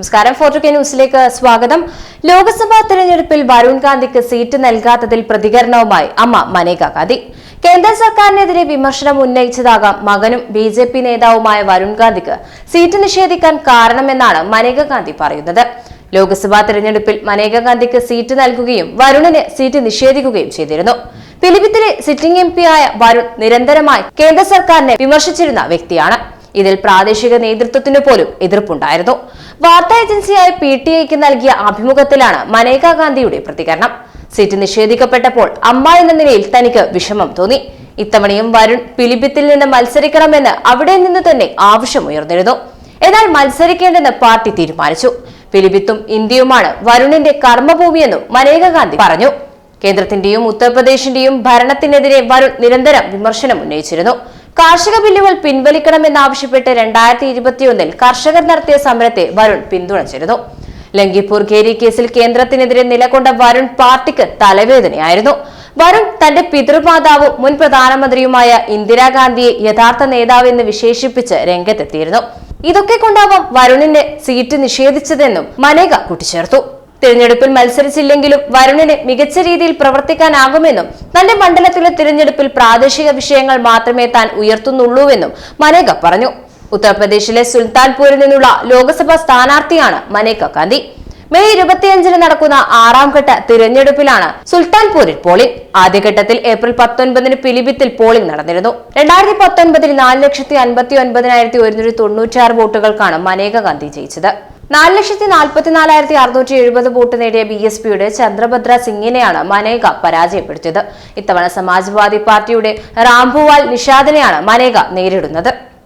നമസ്കാരം. ഫോർട്ടു കെ ന്യൂസിലേക്ക് സ്വാഗതം. ലോക്സഭാ തെരഞ്ഞെടുപ്പിൽ വരുൺ ഗാന്ധിക്ക് സീറ്റ് നൽകാത്തതിൽ പ്രതികരണവുമായി അമ്മ മനേക ഗാന്ധി. കേന്ദ്ര സർക്കാരിനെതിരെ വിമർശനം ഉന്നയിച്ചതാകാം മകനും ബി ജെ പി നേതാവുമായ വരുൺ ഗാന്ധിക്ക് സീറ്റ് നിഷേധിക്കാൻ കാരണമെന്നാണ് മനേക ഗാന്ധി പറയുന്നത്. ലോക്സഭാ തെരഞ്ഞെടുപ്പിൽ മനേക ഗാന്ധിക്ക് സീറ്റ് നൽകുകയും വരുണിന് സീറ്റ് നിഷേധിക്കുകയും ചെയ്തിരുന്നു. പിലിപിത്തിലെ സിറ്റിംഗ് എം ആയ വരുൺ നിരന്തരമായി കേന്ദ്ര സർക്കാരിനെ വിമർശിച്ചിരുന്ന വ്യക്തിയാണ്. ഇതിൽ പ്രാദേശിക നേതൃത്വത്തിന് പോലും എതിർപ്പുണ്ടായിരുന്നു. വാർത്താ ഏജൻസിയായ പി ടി ഐക്ക് നൽകിയ അഭിമുഖത്തിലാണ് മനേകാ ഗാന്ധിയുടെ പ്രതികരണം. സീറ്റ് നിഷേധിക്കപ്പെട്ടപ്പോൾ അമ്മ എന്ന നിലയിൽ തനിക്ക് വിഷമം തോന്നി. ഇത്തവണയും വരുൺ പിലിഭിത്തിൽ നിന്ന് മത്സരിക്കണമെന്ന് അവിടെ നിന്ന് തന്നെ ആവശ്യമുയർന്നിരുന്നു. എന്നാൽ മത്സരിക്കേണ്ടെന്ന് പാർട്ടി തീരുമാനിച്ചു. പിലിപിത്തും ഇന്ത്യയുമാണ് വരുണിന്റെ കർമ്മഭൂമിയെന്നും മനേക ഗാന്ധി പറഞ്ഞു. കേന്ദ്രത്തിന്റെയും ഉത്തർപ്രദേശിന്റെയും ഭരണത്തിനെതിരെ വരുൺ നിരന്തരം വിമർശനം ഉന്നയിച്ചിരുന്നു. കാർഷിക ബില്ലുകൾ പിൻവലിക്കണമെന്നാവശ്യപ്പെട്ട് രണ്ടായിരത്തി ഇരുപത്തിയൊന്നിൽ കർഷകർ നടത്തിയ സമരത്തെ വരുൺ പിന്തുണച്ചിരുന്നു. ലങ്കിപ്പൂർ കേരി കേസിൽ കേന്ദ്രത്തിനെതിരെ നിലകൊണ്ട വരുൺ പാർട്ടിക്ക് തലവേദനയായിരുന്നു. വരുൺ തന്റെ പിതൃമാതാവും മുൻ പ്രധാനമന്ത്രിയുമായ ഇന്ദിരാഗാന്ധിയെ യഥാർത്ഥ നേതാവെന്ന് വിശേഷിപ്പിച്ച് രംഗത്തെത്തിയിരുന്നു. ഇതൊക്കെ കൊണ്ടാവാം വരുണിന്റെ സീറ്റ് നിഷേധിച്ചതെന്നും മനേക കൂട്ടിച്ചേർത്തു. തിരഞ്ഞെടുപ്പിൽ മത്സരിച്ചില്ലെങ്കിലും വരുണിന് മികച്ച രീതിയിൽ പ്രവർത്തിക്കാനാകുമെന്നും തന്റെ മണ്ഡലത്തിലെ തിരഞ്ഞെടുപ്പിൽ പ്രാദേശിക വിഷയങ്ങൾ മാത്രമേ താൻ ഉയർത്തുന്നുള്ളൂവെന്നും മനേക പറഞ്ഞു. ഉത്തർപ്രദേശിലെ സുൽത്താൻപൂരിൽ നിന്നുള്ള ലോക്സഭാ സ്ഥാനാർത്ഥിയാണ് മനേക ഗാന്ധി. മെയ് ഇരുപത്തിയഞ്ചിന് നടക്കുന്ന ആറാം ഘട്ട തിരഞ്ഞെടുപ്പിലാണ് സുൽത്താൻപൂരിൽ പോളിംഗ്. ആദ്യഘട്ടത്തിൽ ഏപ്രിൽ പത്തൊൻപതിന് പിലിഭിത്തിൽ പോളിംഗ് നടന്നിരുന്നു. രണ്ടായിരത്തി പത്തൊൻപതിൽ നാല് ലക്ഷത്തി അൻപത്തി ഒൻപതിനായിരത്തി ഒരുന്നൂറ്റി തൊണ്ണൂറ്റിയാറ് വോട്ടുകൾക്കാണ് മനേക ഗാന്ധി ജയിച്ചത്. നാല് ലക്ഷത്തി നാൽപ്പത്തിനാലായിരത്തി അറുന്നൂറ്റി എഴുപത് വോട്ട് നേടിയ ബി എസ് പിയുടെ ചന്ദ്രഭദ്ര സിംഗിനെയാണ് മനേക പരാജയപ്പെടുത്തിയത്. ഇത്തവണ സമാജ്വാദി പാർട്ടിയുടെ റാംഭുവാൽ നിഷാദിനെയാണ് മനേക നേരിടുന്നത്.